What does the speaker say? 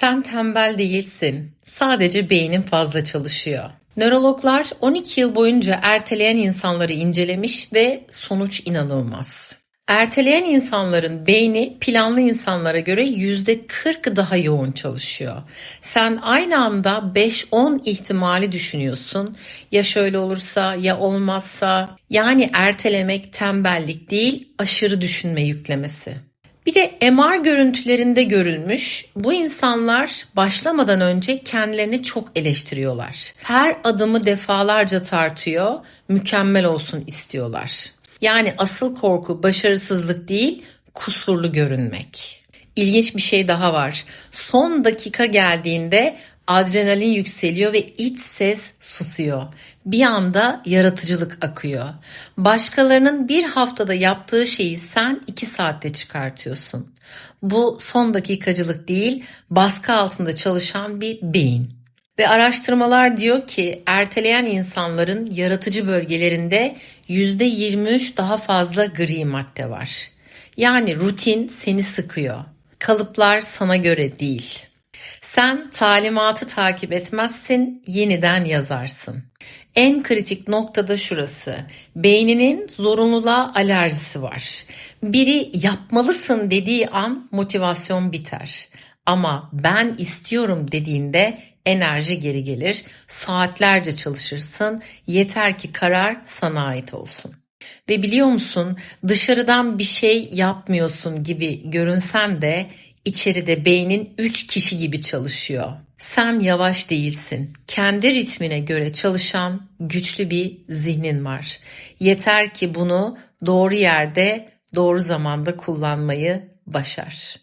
Sen tembel değilsin. Sadece beynin fazla çalışıyor. Nörologlar 12 yıl boyunca erteleyen insanları incelemiş ve sonuç inanılmaz. Erteleyen insanların beyni planlı insanlara göre %40 daha yoğun çalışıyor. Sen aynı anda 5-10 ihtimali düşünüyorsun. Ya şöyle olursa ya olmazsa. Yani ertelemek tembellik değil aşırı düşünme yüklemesi. Bir de MR görüntülerinde görülmüş bu insanlar başlamadan önce kendilerini çok eleştiriyorlar. Her adımı defalarca tartıyor, mükemmel olsun istiyorlar. Yani asıl korku başarısızlık değil, kusurlu görünmek. İlginç bir şey daha var. Son dakika geldiğinde adrenalin yükseliyor ve iç ses susuyor. Bir anda yaratıcılık akıyor. Başkalarının bir haftada yaptığı şeyi sen iki saatte çıkartıyorsun. Bu son dakikacılık değil, baskı altında çalışan bir beyin. Ve araştırmalar diyor ki erteleyen insanların yaratıcı bölgelerinde %23 daha fazla gri madde var. Yani rutin seni sıkıyor. Kalıplar sana göre değil. Sen talimatı takip etmezsin, yeniden yazarsın. En kritik noktada şurası. Beyninin zorunluluğa alerjisi var. Biri yapmalısın dediği an motivasyon biter. Ama ben istiyorum dediğinde enerji geri gelir. Saatlerce çalışırsın. Yeter ki karar sana ait olsun. Ve biliyor musun dışarıdan bir şey yapmıyorsun gibi görünsen de içeride beynin 3 kişi gibi çalışıyor. Sen yavaş değilsin. Kendi ritmine göre çalışan güçlü bir zihnin var. Yeter ki bunu doğru yerde, doğru zamanda kullanmayı başar.